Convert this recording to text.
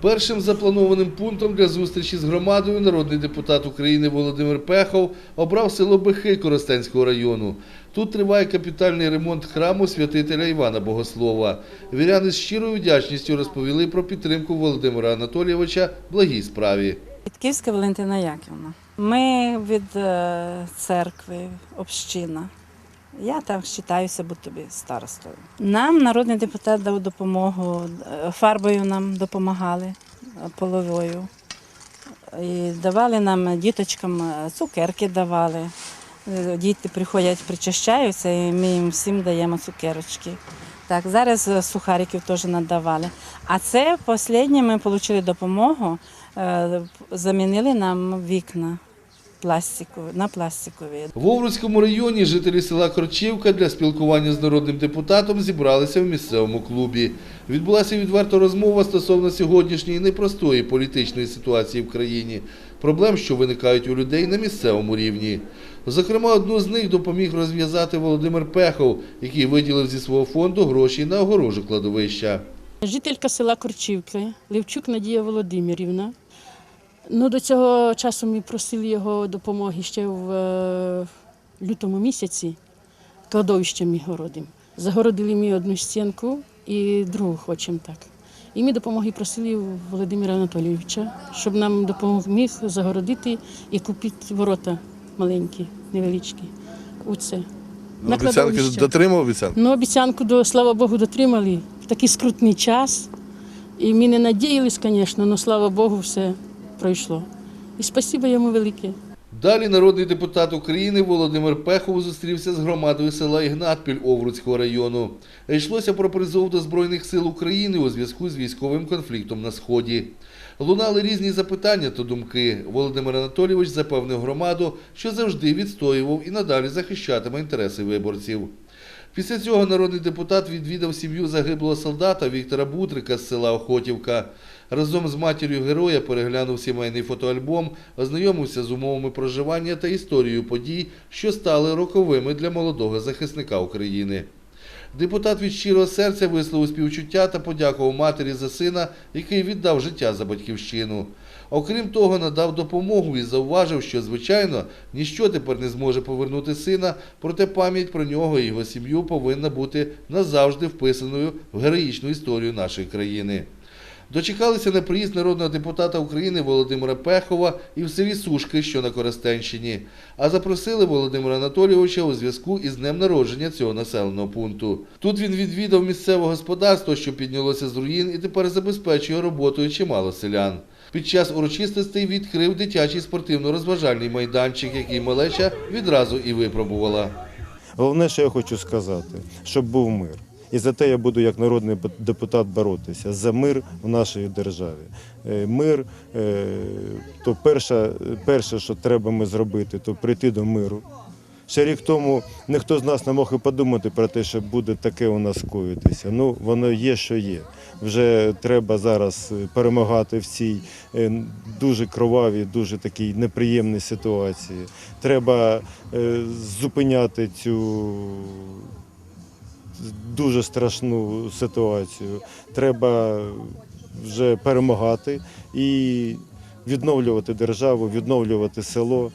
Першим запланованим пунктом для зустрічі з громадою народний депутат України Володимир Пехов обрав село Бехи Коростенського району. Тут триває капітальний ремонт храму святителя Івана Богослова. Віряни з щирою вдячністю розповіли про підтримку Володимира Анатолійовича благій справі. Підківська Валентина Яківна. Ми від е, церкви, община. Я там вважаюся, тобі старостою. Нам народний депутат дав допомогу, е, фарбою нам допомагали, е, половою. І давали нам діточкам е, цукерки давали. Діти приходять, причащаються, і ми їм всім даємо цукерочки. Так, зараз сухариків теж надавали. А це останнє ми отримали допомогу, замінили нам вікна пластикові, на пластикові. В Овруцькому районі жителі села Корчівка для спілкування з народним депутатом зібралися в місцевому клубі. Відбулася відверта розмова стосовно сьогоднішньої непростої політичної ситуації в країні, проблем, що виникають у людей на місцевому рівні. Зокрема, одну з них допоміг розв'язати Володимир Пехов, який виділив зі свого фонду гроші на огорожу кладовища. Жителька села Корчівки, Левчук Надія Володимирівна. Ну, до цього часу ми просили його допомоги ще в е, лютому місяці. Кладовище ми городимо. Загородили ми одну стінку і другу хочемо так. І ми допомоги просили Володимира Анатолійовича, щоб нам допоміг загородити і купити ворота маленькі, невеличкі. У це. На кладовище. дотримав обіцянку? Ну, обіцянку, до, слава Богу, дотримали в такий скрутний час. І ми не надіялись, звісно, але слава Богу, все пройшло. І спасибо йому велике. Далі народний депутат України Володимир Пехов зустрівся з громадою села Ігнатпіль Овруцького району. Йшлося про призов до Збройних сил України у зв'язку з військовим конфліктом на Сході. Лунали різні запитання та думки. Володимир Анатолійович запевнив громаду, що завжди відстоював і надалі захищатиме інтереси виборців. Після цього народний депутат відвідав сім'ю загиблого солдата Віктора Бутрика з села Охотівка. Разом з матір'ю героя переглянув сімейний фотоальбом, ознайомився з умовами проживання та історією подій, що стали роковими для молодого захисника України. Депутат від щирого серця висловив співчуття та подякував матері за сина, який віддав життя за батьківщину. Окрім того, надав допомогу і зауважив, що, звичайно, ніщо тепер не зможе повернути сина, проте пам'ять про нього і його сім'ю повинна бути назавжди вписаною в героїчну історію нашої країни. Дочекалися на приїзд народного депутата України Володимира Пехова і в селі Сушки, що на Коростенщині, а запросили Володимира Анатолійовича у зв'язку із днем народження цього населеного пункту. Тут він відвідав місцеве господарство, що піднялося з руїн і тепер забезпечує роботою чимало селян. Під час урочистостей відкрив дитячий спортивно-розважальний майданчик, який малеча відразу і випробувала. Головне, що я хочу сказати, щоб був мир. І за те я буду як народний депутат боротися за мир в нашій державі. Е, Мир е, то перше, перше, що треба ми зробити, то прийти до миру. Ще рік тому ніхто з нас не мог і подумати про те, що буде таке у нас коїтися. Ну, воно є, що є. Вже треба зараз е, перемагати в цій е, дуже кровавій, дуже такій неприємній ситуації. Треба е, зупиняти цю дуже страшну ситуацію. Треба вже перемагати і відновлювати державу, відновлювати село.